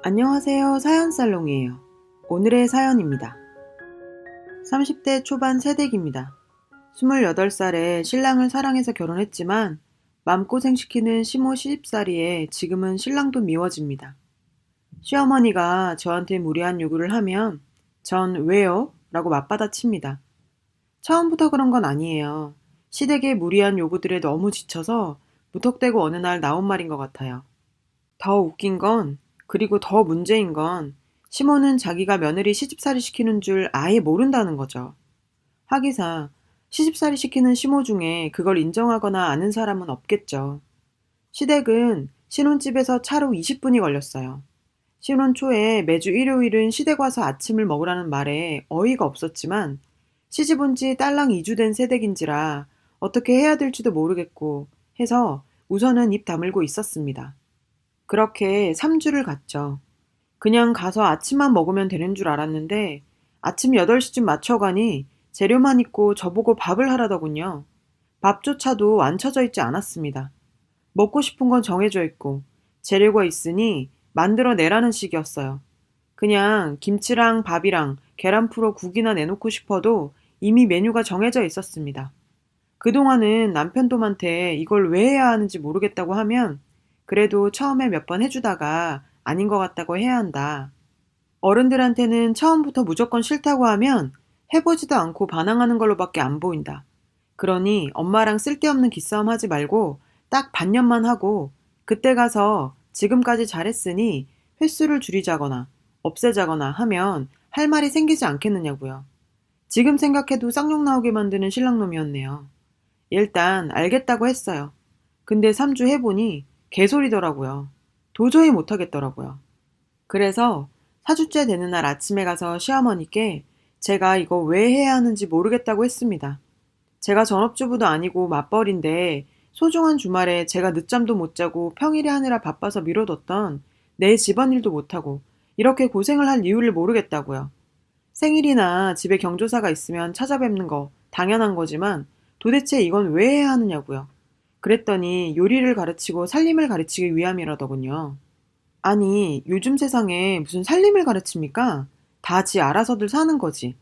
안녕하세요. 사연살롱이에요. 오늘의 사연입니다. 30대 초반 새댁입니다. 28살에 신랑을 사랑해서 결혼했지만 맘고생시키는 시모 시집살이에 지금은 신랑도 미워집니다. 시어머니가 저한테 무리한 요구를 하면 전 왜요? 라고 맞받아칩니다. 처음부터 그런 건 아니에요. 시댁의 무리한 요구들에 너무 지쳐서 무턱대고 어느 날 나온 말인 것 같아요. 더 웃긴 건 그리고 더 문제인 건 시모는 자기가 며느리 시집살이 시키는 줄 아예 모른다는 거죠. 하기사 시집살이 시키는 시모 중에 그걸 인정하거나 아는 사람은 없겠죠. 시댁은 신혼집에서 차로 20분이 걸렸어요. 신혼 초에 매주 일요일은 시댁 와서 아침을 먹으라는 말에 어이가 없었지만 시집 온 지 딸랑 2주 된 새댁인지라 어떻게 해야 될지도 모르겠고 해서 우선은 입 다물고 있었습니다. 그렇게 3주를 갔죠. 그냥 가서 아침만 먹으면 되는 줄 알았는데 아침 8시쯤 맞춰가니 재료만 있고 저보고 밥을 하라더군요. 밥조차도 안 쳐져 있지 않았습니다. 먹고 싶은 건 정해져 있고 재료가 있으니 만들어 내라는 식이었어요. 그냥 김치랑 밥이랑 계란 풀어 국이나 내놓고 싶어도 이미 메뉴가 정해져 있었습니다. 그동안은 남편놈한테 이걸 왜 해야 하는지 모르겠다고 하면 그래도 처음에 몇 번 해주다가 아닌 것 같다고 해야 한다. 어른들한테는 처음부터 무조건 싫다고 하면 해보지도 않고 반항하는 걸로밖에 안 보인다. 그러니 엄마랑 쓸데없는 기싸움 하지 말고 딱 반년만 하고 그때 가서 지금까지 잘했으니 횟수를 줄이자거나 없애자거나 하면 할 말이 생기지 않겠느냐고요. 지금 생각해도 쌍욕 나오게 만드는 신랑놈이었네요. 일단 알겠다고 했어요. 근데 3주 해보니 개소리더라고요. 도저히 못하겠더라고요. 그래서 4주째 되는 날 아침에 가서 시어머니께 제가 이거 왜 해야 하는지 모르겠다고 했습니다. 제가 전업주부도 아니고 맞벌인데 소중한 주말에 제가 늦잠도 못 자고 평일에 하느라 바빠서 미뤄뒀던 내 집안일도 못하고 이렇게 고생을 할 이유를 모르겠다고요. 생일이나 집에 경조사가 있으면 찾아뵙는 거 당연한 거지만 도대체 이건 왜 해야 하느냐고요. 그랬더니 요리를 가르치고 살림을 가르치기 위함이라더군요. 아니, 요즘 세상에 무슨 살림을 가르칩니까? 다 지 알아서들 사는 거지.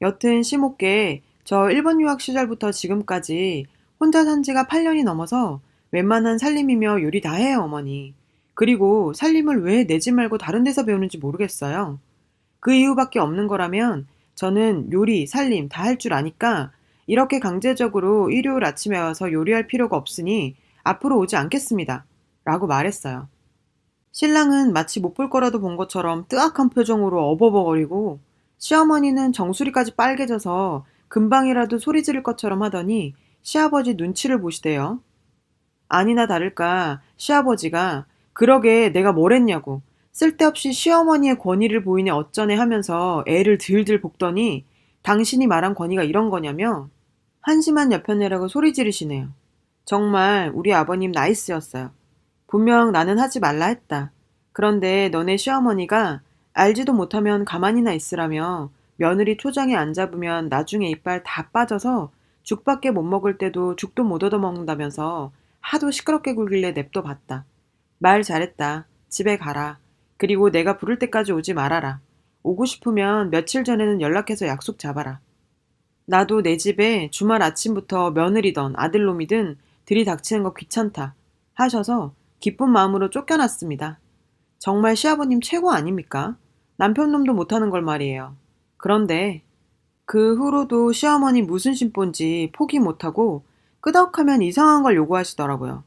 여튼 시모께 저 일본 유학 시절부터 지금까지 혼자 산 지가 8년이 넘어서 웬만한 살림이며 요리 다 해요, 어머니. 그리고 살림을 왜 내 집 말고 다른 데서 배우는지 모르겠어요. 그 이유밖에 없는 거라면 저는 요리, 살림 다 할 줄 아니까 이렇게 강제적으로 일요일 아침에 와서 요리할 필요가 없으니 앞으로 오지 않겠습니다. 라고 말했어요. 신랑은 마치 못 볼 거라도 본 것처럼 뜨악한 표정으로 어버버거리고 시어머니는 정수리까지 빨개져서 금방이라도 소리 지를 것처럼 하더니 시아버지 눈치를 보시대요. 아니나 다를까 시아버지가 그러게 내가 뭘 했냐고 쓸데없이 시어머니의 권위를 보이네 어쩌네 하면서 애를 들들 볶더니 당신이 말한 권위가 이런 거냐며 한심한 여편네라고 소리 지르시네요. 정말 우리 아버님 나이스였어요. 분명 나는 하지 말라 했다. 그런데 너네 시어머니가 알지도 못하면 가만히나 있으라며 며느리 초장에 안 잡으면 나중에 이빨 다 빠져서 죽밖에 못 먹을 때도 죽도 못 얻어먹는다면서 하도 시끄럽게 굴길래 냅둬 봤다. 말 잘했다. 집에 가라. 그리고 내가 부를 때까지 오지 말아라. 오고 싶으면 며칠 전에는 연락해서 약속 잡아라. 나도 내 집에 주말 아침부터 며느리던 아들놈이든 들이닥치는 거 귀찮다. 하셔서 기쁜 마음으로 쫓겨났습니다. 정말 시아버님 최고 아닙니까? 남편놈도 못하는 걸 말이에요. 그런데 그 후로도 시어머니 무슨 심본지 포기 못하고 끄덕하면 이상한 걸 요구하시더라고요.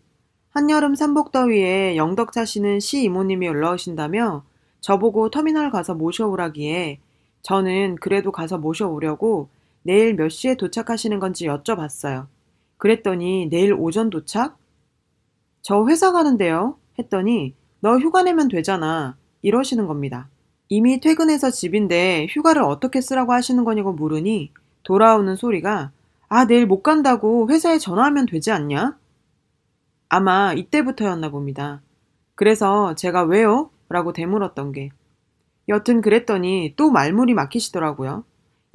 한여름 삼복더위에 영덕 사시는 시 이모님이 올라오신다며 저보고 터미널 가서 모셔오라기에 저는 그래도 가서 모셔오려고 내일 몇 시에 도착하시는 건지 여쭤봤어요. 그랬더니 내일 오전 도착? 저 회사 가는데요. 했더니 너 휴가 내면 되잖아. 이러시는 겁니다. 이미 퇴근해서 집인데 휴가를 어떻게 쓰라고 하시는 거냐고 물으니 돌아오는 소리가 아, 내일 못 간다고 회사에 전화하면 되지 않냐? 아마 이때부터였나 봅니다. 그래서 제가 왜요? 라고 되물었던 게. 여튼 그랬더니 또 말문이 막히시더라고요.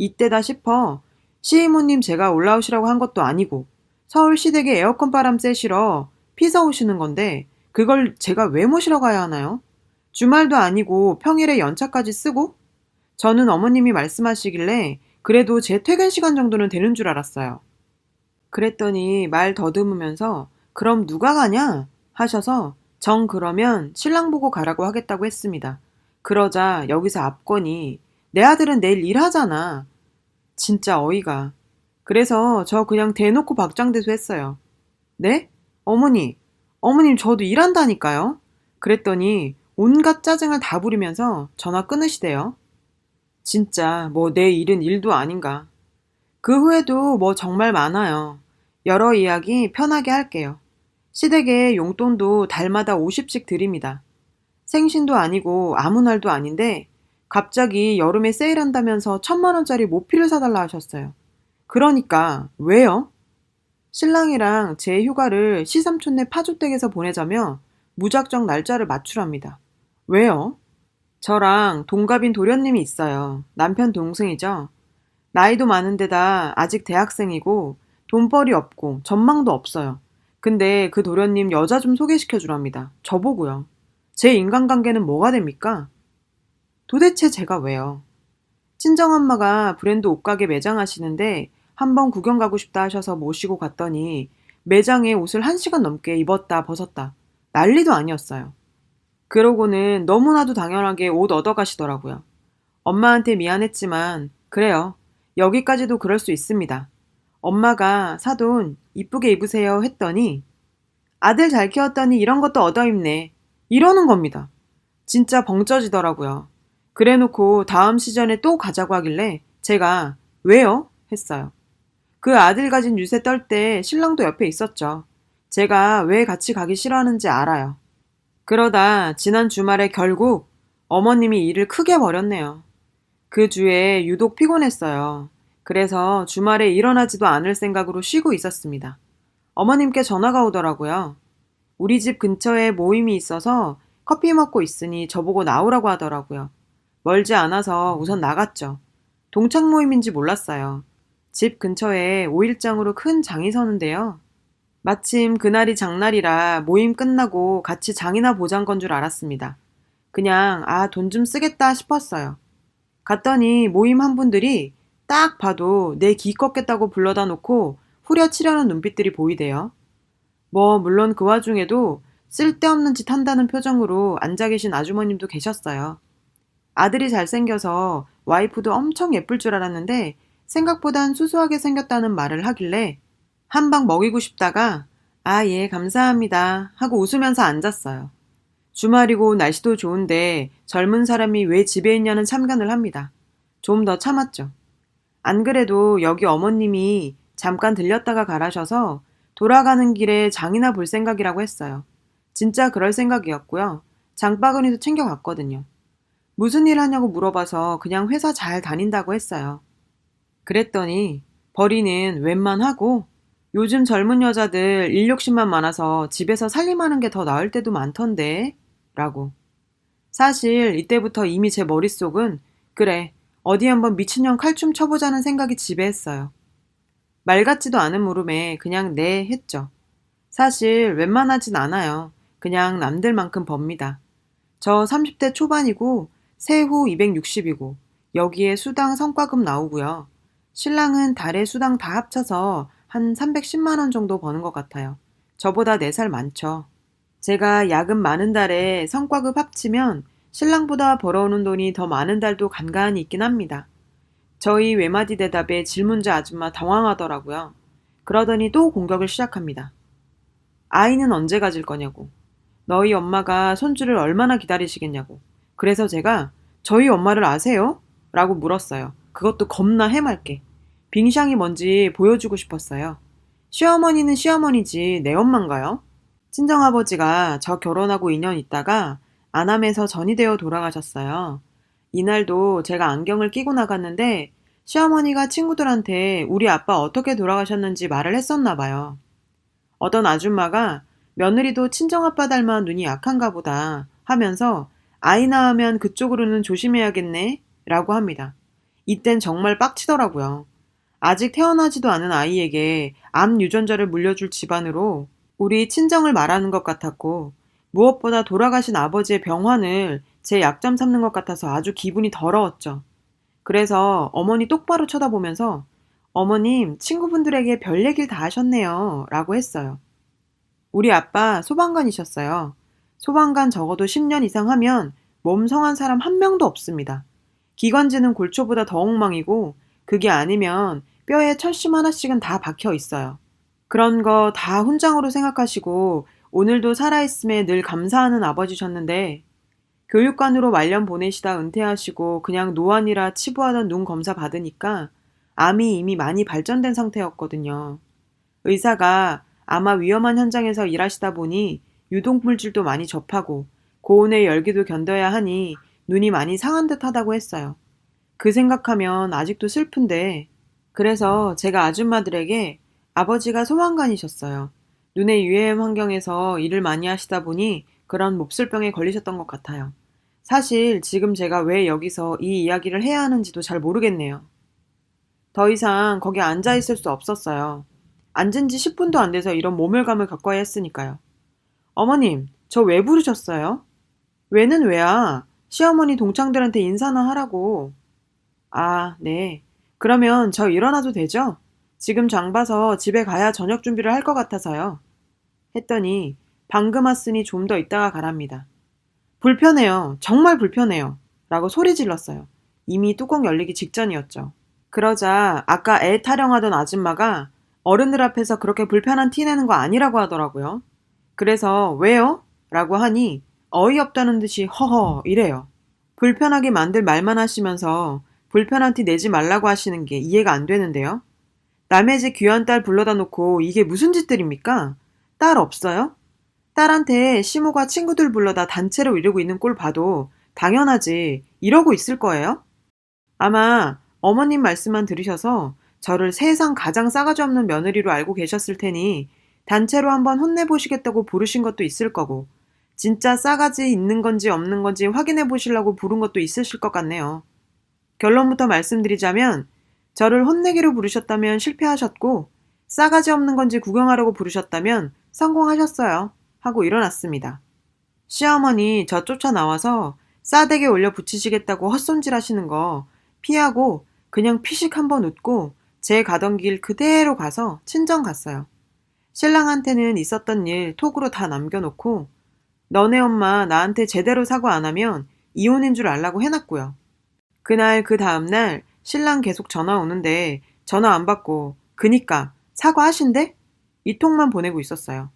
이때다 싶어 시이모님 제가 올라오시라고 한 것도 아니고 서울 시댁에 에어컨 바람 쐬시러 피서 오시는 건데 그걸 제가 왜 모시러 가야 하나요? 주말도 아니고 평일에 연차까지 쓰고? 저는 어머님이 말씀하시길래 그래도 제 퇴근 시간 정도는 되는 줄 알았어요. 그랬더니 말 더듬으면서 그럼 누가 가냐? 하셔서 정 그러면 신랑 보고 가라고 하겠다고 했습니다. 그러자 여기서 압권이 내 아들은 내일 일하잖아. 진짜 어이가. 그래서 저 그냥 대놓고 박장대소 했어요. 네? 어머니, 어머님 저도 일한다니까요. 그랬더니 온갖 짜증을 다 부리면서 전화 끊으시대요. 진짜 뭐 내 일은 일도 아닌가. 그 후에도 뭐 정말 많아요. 여러 이야기 편하게 할게요. 시댁에 용돈도 달마다 50씩 드립니다. 생신도 아니고 아무 날도 아닌데 갑자기 여름에 세일한다면서 천만 원짜리 모피를 사달라 하셨어요. 그러니까 왜요? 신랑이랑 제 휴가를 시삼촌네 파주댁에서 보내자며 무작정 날짜를 맞추랍니다. 왜요? 저랑 동갑인 도련님이 있어요. 남편 동생이죠. 나이도 많은데다 아직 대학생이고 돈벌이 없고 전망도 없어요. 근데 그 도련님 여자 좀 소개시켜 주랍니다. 저보고요. 제 인간관계는 뭐가 됩니까? 도대체 제가 왜요? 친정엄마가 브랜드 옷가게 매장 하시는데 한번 구경 가고 싶다 하셔서 모시고 갔더니 매장에 옷을 한 시간 넘게 입었다 벗었다. 난리도 아니었어요. 그러고는 너무나도 당연하게 옷 얻어 가시더라고요. 엄마한테 미안했지만 그래요. 여기까지도 그럴 수 있습니다. 엄마가 사돈 이쁘게 입으세요 했더니 아들 잘 키웠더니 이런 것도 얻어 입네. 이러는 겁니다. 진짜 벙쪄지더라고요. 그래 놓고 다음 시즌에 또 가자고 하길래 제가 왜요? 했어요. 그 아들 가진 유세 떨 때 신랑도 옆에 있었죠. 제가 왜 같이 가기 싫어하는지 알아요. 그러다 지난 주말에 결국 어머님이 일을 크게 벌였네요. 그 주에 유독 피곤했어요. 그래서 주말에 일어나지도 않을 생각으로 쉬고 있었습니다. 어머님께 전화가 오더라고요. 우리 집 근처에 모임이 있어서 커피 먹고 있으니 저보고 나오라고 하더라고요. 멀지 않아서 우선 나갔죠. 동창 모임인지 몰랐어요. 집 근처에 5일장으로 큰 장이 서는데요. 마침 그날이 장날이라 모임 끝나고 같이 장이나 보장 건줄 알았습니다. 그냥 아, 돈 좀 쓰겠다 싶었어요. 갔더니 모임 한 분들이 딱 봐도 내기 꺾겠다고 불러다 놓고 후려치려는 눈빛들이 보이대요. 뭐, 물론 그 와중에도 쓸데없는 짓 한다는 표정으로 앉아 계신 아주머님도 계셨어요. 아들이 잘생겨서 와이프도 엄청 예쁠 줄 알았는데 생각보단 수수하게 생겼다는 말을 하길래 한 방 먹이고 싶다가 아, 예, 감사합니다 하고 웃으면서 앉았어요. 주말이고 날씨도 좋은데 젊은 사람이 왜 집에 있냐는 참견을 합니다. 좀 더 참았죠. 안 그래도 여기 어머님이 잠깐 들렸다가 가라셔서 돌아가는 길에 장이나 볼 생각이라고 했어요. 진짜 그럴 생각이었고요. 장바구니도 챙겨갔거든요. 무슨 일 하냐고 물어봐서 그냥 회사 잘 다닌다고 했어요. 그랬더니 벌이는 웬만하고 요즘 젊은 여자들 일 욕심만 많아서 집에서 살림하는 게 더 나을 때도 많던데 라고. 사실 이때부터 이미 제 머릿속은 그래 어디 한번 미친년 칼춤 쳐보자는 생각이 지배했어요. 말 같지도 않은 물음에 그냥 네 했죠. 사실 웬만하진 않아요. 그냥 남들만큼 법니다. 저 30대 초반이고 세후 260이고 여기에 수당 성과금 나오고요. 신랑은 달에 수당 다 합쳐서 한 310만 원 정도 버는 것 같아요. 저보다 4살 많죠. 제가 야근 많은 달에 성과급 합치면 신랑보다 벌어오는 돈이 더 많은 달도 간간히 있긴 합니다. 저희 외마디 대답에 질문자 아줌마 당황하더라고요. 그러더니 또 공격을 시작합니다. 아이는 언제 가질 거냐고. 너희 엄마가 손주를 얼마나 기다리시겠냐고. 그래서 제가 저희 엄마를 아세요? 라고 물었어요. 그것도 겁나 해맑게. 빙샹이 뭔지 보여주고 싶었어요. 시어머니는 시어머니지 내 엄마인가요? 친정아버지가 저 결혼하고 2년 있다가 안암에서 전이 되어 돌아가셨어요. 이날도 제가 안경을 끼고 나갔는데 시어머니가 친구들한테 우리 아빠 어떻게 돌아가셨는지 말을 했었나 봐요. 어떤 아줌마가 며느리도 친정아빠 닮아 눈이 약한가 보다 하면서 아이 낳으면 그쪽으로는 조심해야겠네 라고 합니다. 이땐 정말 빡치더라고요. 아직 태어나지도 않은 아이에게 암 유전자를 물려줄 집안으로 우리 친정을 말하는 것 같았고 무엇보다 돌아가신 아버지의 병환을 제 약점 삼는 것 같아서 아주 기분이 더러웠죠. 그래서 어머니 똑바로 쳐다보면서 어머님, 친구분들에게 별 얘기를 다 하셨네요. 라고 했어요. 우리 아빠 소방관이셨어요. 소방관 적어도 10년 이상 하면 몸 성한 사람 한 명도 없습니다. 기관지는 골초보다 더 엉망이고 그게 아니면 뼈에 철심 하나씩은 다 박혀 있어요. 그런 거 다 훈장으로 생각하시고 오늘도 살아있음에 늘 감사하는 아버지셨는데 교육관으로 말년 보내시다 은퇴하시고 그냥 노안이라 치부하던 눈 검사 받으니까 암이 이미 많이 발전된 상태였거든요. 의사가 아마 위험한 현장에서 일하시다 보니 유독물질도 많이 접하고 고온의 열기도 견뎌야 하니 눈이 많이 상한 듯 하다고 했어요. 그 생각하면 아직도 슬픈데 그래서 제가 아줌마들에게 아버지가 소방관이셨어요. 눈의 유해염 환경에서 일을 많이 하시다 보니 그런 몹쓸병에 걸리셨던 것 같아요. 사실 지금 제가 왜 여기서 이 이야기를 해야 하는지도 잘 모르겠네요. 더 이상 거기 앉아 있을 수 없었어요. 앉은 지 10분도 안 돼서 이런 모멸감을 겪어야 했으니까요. 어머님, 저 왜 부르셨어요? 왜는 왜야? 시어머니 동창들한테 인사나 하라고. 아, 네. 그러면 저 일어나도 되죠? 지금 장 봐서 집에 가야 저녁 준비를 할 것 같아서요. 했더니 방금 왔으니 좀 더 있다가 가랍니다. 불편해요. 정말 불편해요. 라고 소리 질렀어요. 이미 뚜껑 열리기 직전이었죠. 그러자 아까 애 타령하던 아줌마가 어른들 앞에서 그렇게 불편한 티 내는 거 아니라고 하더라고요. 그래서 왜요? 라고 하니 어이없다는 듯이 허허 이래요. 불편하게 만들 말만 하시면서 불편한 티 내지 말라고 하시는 게 이해가 안 되는데요. 남의 집 귀한 딸 불러다 놓고 이게 무슨 짓들입니까? 딸 없어요? 딸한테 시모가 친구들 불러다 단체로 이러고 있는 꼴 봐도 당연하지 이러고 있을 거예요? 아마 어머님 말씀만 들으셔서 저를 세상 가장 싸가지 없는 며느리로 알고 계셨을 테니 단체로 한번 혼내보시겠다고 부르신 것도 있을 거고 진짜 싸가지 있는 건지 없는 건지 확인해 보시려고 부른 것도 있으실 것 같네요. 결론부터 말씀드리자면 저를 혼내기로 부르셨다면 실패하셨고 싸가지 없는 건지 구경하려고 부르셨다면 성공하셨어요. 하고 일어났습니다. 시어머니 저 쫓아 나와서 싸대기 올려 붙이시겠다고 헛손질 하시는 거 피하고 그냥 피식 한번 웃고 제 가던 길 그대로 가서 친정 갔어요. 신랑한테는 있었던 일 톡으로 다 남겨놓고 너네 엄마 나한테 제대로 사과 안 하면 이혼인 줄 알라고 해놨고요. 그날 그 다음날 신랑 계속 전화 오는데 전화 안 받고 그니까 사과하신대? 이 톡만 보내고 있었어요.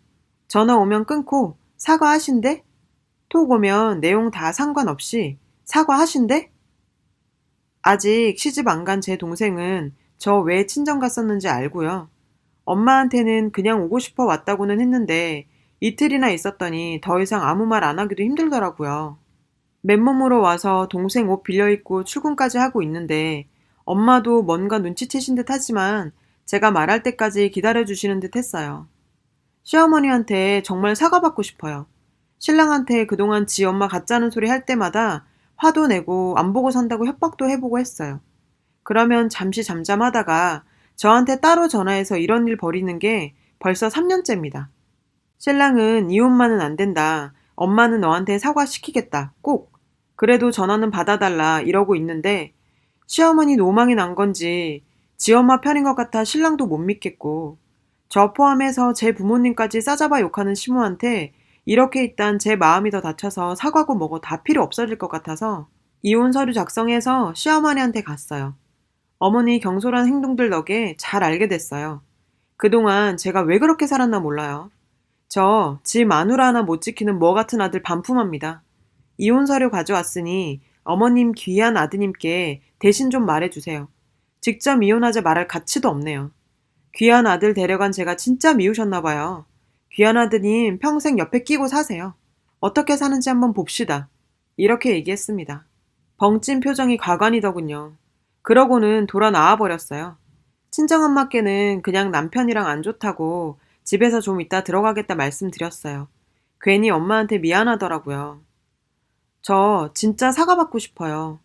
전화 오면 끊고 사과하신대? 톡 오면 내용 다 상관없이 사과하신대? 아직 시집 안 간 제 동생은 저 왜 친정 갔었는지 알고요. 엄마한테는 그냥 오고 싶어 왔다고는 했는데 이틀이나 있었더니 더 이상 아무 말 안 하기도 힘들더라고요. 맨몸으로 와서 동생 옷 빌려 입고 출근까지 하고 있는데 엄마도 뭔가 눈치채신 듯 하지만 제가 말할 때까지 기다려주시는 듯 했어요. 시어머니한테 정말 사과받고 싶어요. 신랑한테 그동안 지 엄마 가짜는 소리 할 때마다 화도 내고 안 보고 산다고 협박도 해보고 했어요. 그러면 잠시 잠잠하다가 저한테 따로 전화해서 이런 일 벌이는 게 벌써 3년째입니다. 신랑은 이혼만은 안 된다. 엄마는 너한테 사과시키겠다. 꼭. 그래도 전화는 받아달라. 이러고 있는데 시어머니 노망이 난 건지 지 엄마 편인 것 같아 신랑도 못 믿겠고 저 포함해서 제 부모님까지 싸잡아 욕하는 시모한테 이렇게 있단 제 마음이 더 다쳐서 사과고 뭐고 다 필요 없어질 것 같아서 이혼 서류 작성해서 시어머니한테 갔어요. 어머니 경솔한 행동들 덕에 잘 알게 됐어요. 그동안 제가 왜 그렇게 살았나 몰라요. 저 지 마누라 하나 못 지키는 뭐 같은 아들 반품합니다. 이혼 서류 가져왔으니 어머님 귀한 아드님께 대신 좀 말해주세요. 직접 이혼하자 말할 가치도 없네요. 귀한 아들 데려간 제가 진짜 미우셨나 봐요. 귀한 아드님 평생 옆에 끼고 사세요. 어떻게 사는지 한번 봅시다. 이렇게 얘기했습니다. 벙찐 표정이 가관이더군요. 그러고는 돌아 나와 버렸어요. 친정엄마께는 그냥 남편이랑 안 좋다고 집에서 좀 이따 들어가겠다 말씀드렸어요. 괜히 엄마한테 미안하더라고요. 저 진짜 사과받고 싶어요.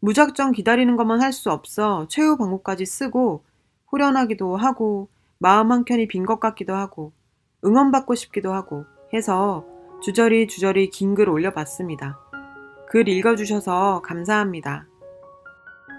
무작정 기다리는 것만 할 수 없어 최후 방구까지 쓰고 후련하기도 하고 마음 한켠이 빈 것 같기도 하고 응원받고 싶기도 하고 해서 주저리 주저리 긴 글 올려봤습니다. 글 읽어주셔서 감사합니다.